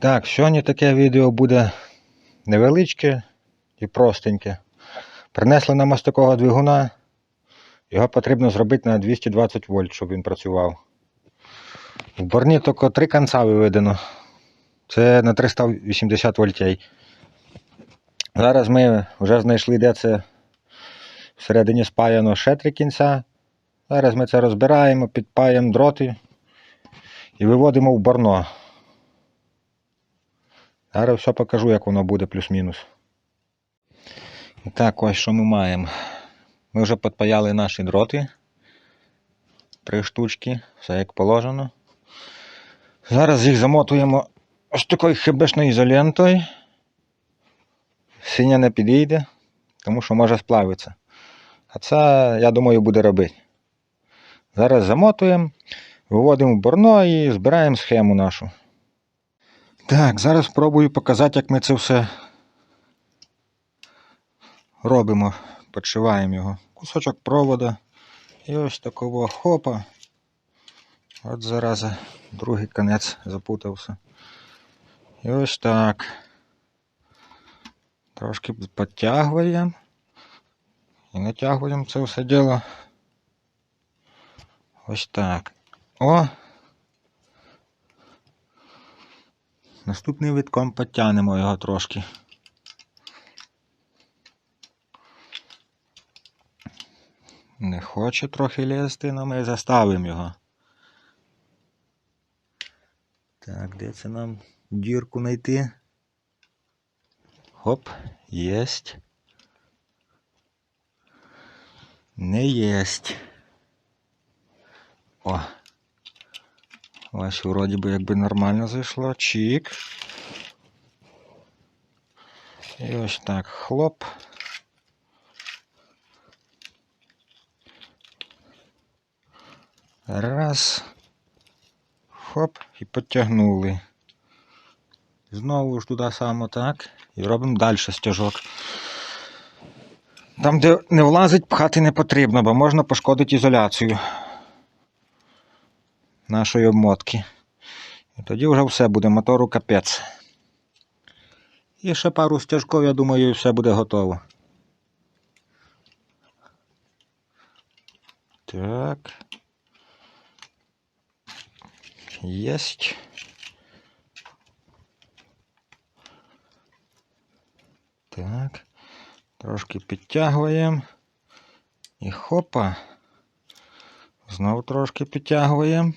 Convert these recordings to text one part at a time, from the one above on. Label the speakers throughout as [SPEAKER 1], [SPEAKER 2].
[SPEAKER 1] Так, сьогодні таке відео буде невеличке і простеньке. Принесли нам ось такого двигуна. Його потрібно зробити на 220 вольт, щоб він працював. В борні тільки три кінця виведено. Це на 380 вольтей. Зараз ми вже знайшли, де це всередині спаяно ще три кінця. Зараз ми це розбираємо, підпаємо дроти і виводимо в борно. Зараз все покажу, як воно буде плюс-мінус. І так, ось що ми маємо. Ми вже підпаяли наші дроти. Три штучки, все як положено. Зараз їх замотуємо ось такою хибешною ізолентою. Синя не підійде, тому що може сплавитися. А це, я думаю, буде робити. Зараз замотуємо, виводимо в борно і збираємо схему нашу. Так, зараз спробую показати, як ми це все робимо. Підшиваємо його. Кусочок провода. І ось такого хопа. От зараза, другий конець запутався. І ось так. Трошки підтягуємо. І натягуємо це все діло. Ось так. О! Наступний витком підтягнемо його трошки. Не хоче трохи лізти, але ми заставимо його. Так, де це нам дірку знайти? Хоп, єсть. Не єсть. О. Ось вроді би якби нормально зайшло. Чик. І ось так. Хлоп. Раз. Хоп, і підтягнули. Знову ж туди само так. І робимо далі стяжок. Там, де не влазить, пхати не потрібно, бо можна пошкодити ізоляцію нашої обмотки. І тоді вже все буде, мотору капець. І ще пару стяжків, я думаю, і все буде готово. Так. Єсть. Так. Трошки підтягуємо. І хопа. Знову трошки підтягуємо.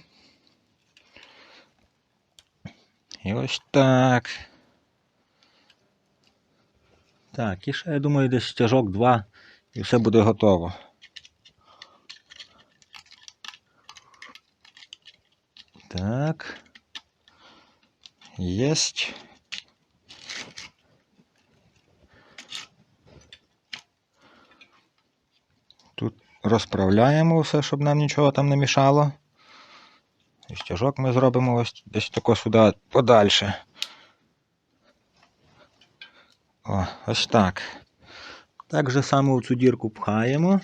[SPEAKER 1] І ось так. Так, і ще, я думаю, десь стяжок 2 і все буде готово. Так. Єсть. Тут розправляємо все, щоб нам нічого там не мішало. І стяжок ми зробимо ось десь тако сюди подальше. О, ось так. Так же само в цю дірку пхаємо.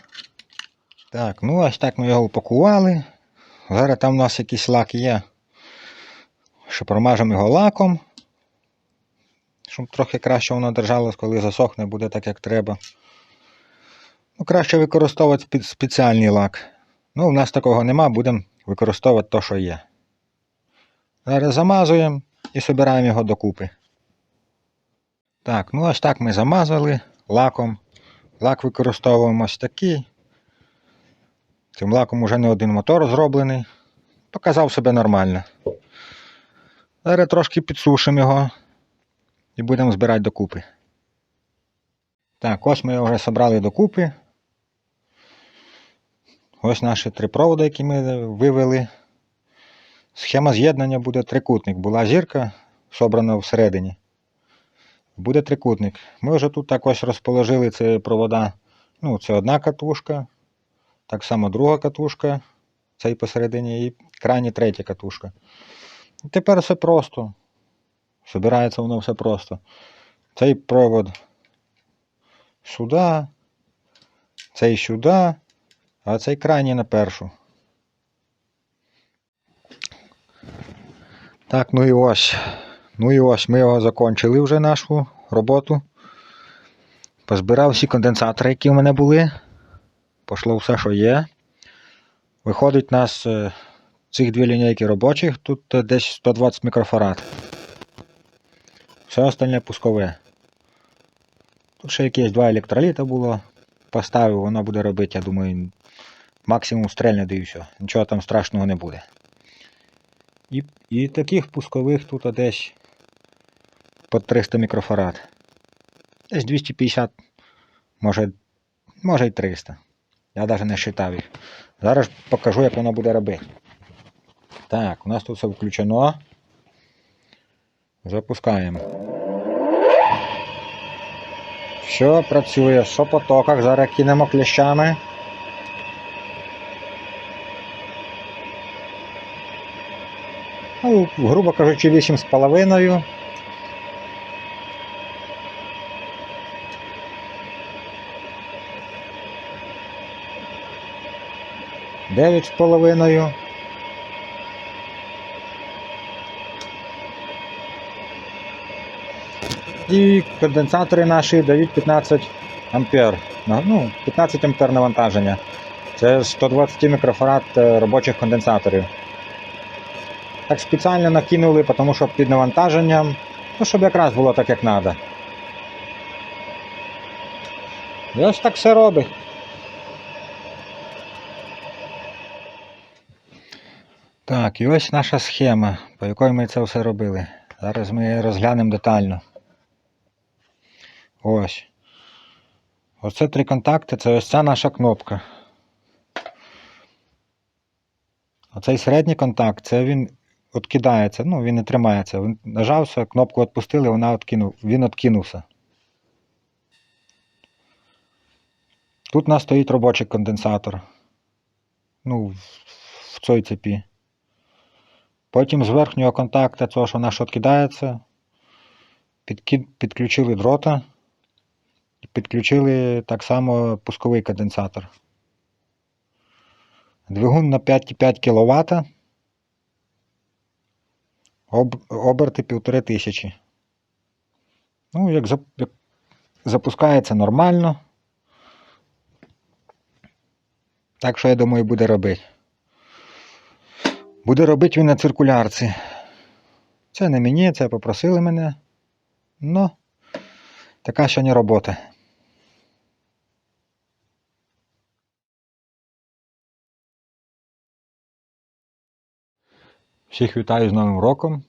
[SPEAKER 1] Так, ну ось так ми його упакували. Зараз там у нас якийсь лак є. Що промажемо його лаком. Щоб трохи краще воно держалось, коли засохне, буде так, як треба. Ну, краще використовувати спеціальний лак. Ну, у нас такого нема, будемо використовувати те, що є. Зараз замазуємо і збираємо його докупи. Так, ну ось так ми замазали лаком. Лак використовуємо ось такий. Цим лаком уже не один мотор зроблений. Показав себе нормально. Зараз трошки підсушимо його і будемо збирати докупи. Так, ось ми його вже зібрали докупи. Ось наші три проводи, які ми вивели. Схема з'єднання буде трикутник. Була зірка, собрана всередині. Буде трикутник. Ми вже тут так ось розположили ці провода. Ну, це одна катушка, так само друга катушка, цей посередині, і крайні третя катушка. Тепер все просто. Собирається воно все просто. Цей провод сюди, цей сюди, а цей крайній на першу. Так, ну і ось Ну і ось ми його закончили вже нашу роботу. Позбирав всі конденсатори, які в мене були. Пошло все, що є. Виходить у нас е, цих дві лінійки робочих, тут е, десь 120 мікрофарад. Все остальне пускове. Тут ще якісь два електроліта було. Поставив, воно буде робити, я думаю, максимум стрельне да і все. Нічого там страшного не буде. І, і таких пускових тут десь по 300 мікрофарад. Десь 250, може, може й 300. Я навіть не вважав їх. Зараз покажу, як воно буде робити. Так, у нас тут все включено. Запускаємо. Все працює, що по токах, зараз кинемо кліщами. Ну, грубо кажучи, 8,5. Дев'ять з половиною. І конденсатори наші дають 15 ампер. Ну, 15 ампер навантаження. Це 120 мікрофарад е, робочих конденсаторів. Так спеціально накинули, тому що під навантаженням, ну, щоб якраз було так, як треба. І ось так все робить. Так, і ось наша схема, по якій ми це все робили. Зараз ми її розглянемо детально. Ось. Оце три контакти, це ось ця наша кнопка. Оцей середній контакт, це він відкидається, ну він не тримається. Він нажався, кнопку відпустили, вона відкинув, він відкинувся. Тут у нас стоїть робочий конденсатор. Ну, в, цій цепі. Потім з верхнього контакта, цього, що наш відкидається, підключили дрота. Підключили так само пусковий конденсатор. Двигун на 5,5 кВт. Об, оберти 1500. Ну, як запускається нормально. Так що я думаю, буде робити. Буде робити він на циркулярці. Це не мені, це попросили мене. Ну, така сьогодні робота. Всіх вітаю з Новим роком.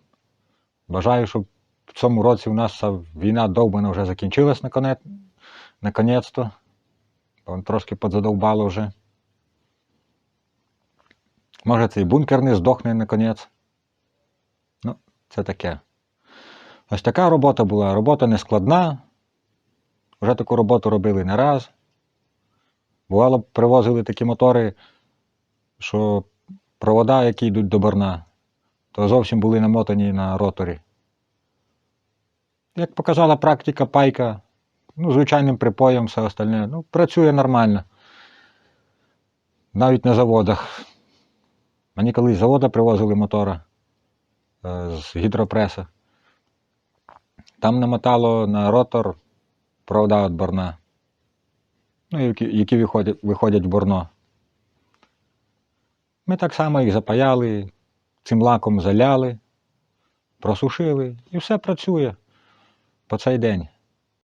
[SPEAKER 1] Бажаю, щоб в цьому році у нас війна довбана вже закінчилась наконець, наконець-то. Бо трошки подзадовбало вже. Може цей бункер не здохне наконець. Ну, це таке. Ось така робота була. Робота не складна. Вже таку роботу робили не раз. Бувало, привозили такі мотори, що провода, які йдуть до борна, то зовсім були намотані на роторі. Як показала практика пайка, ну, звичайним припоєм, все остальне, ну, працює нормально. Навіть на заводах. Мені колись з завода привозили мотора е, з гідропреса. Там намотало на ротор провода від борна. Ну, які, які виходять, виходять в борно. Ми так само їх запаяли, цим лаком заляли, просушили і все працює по цей день.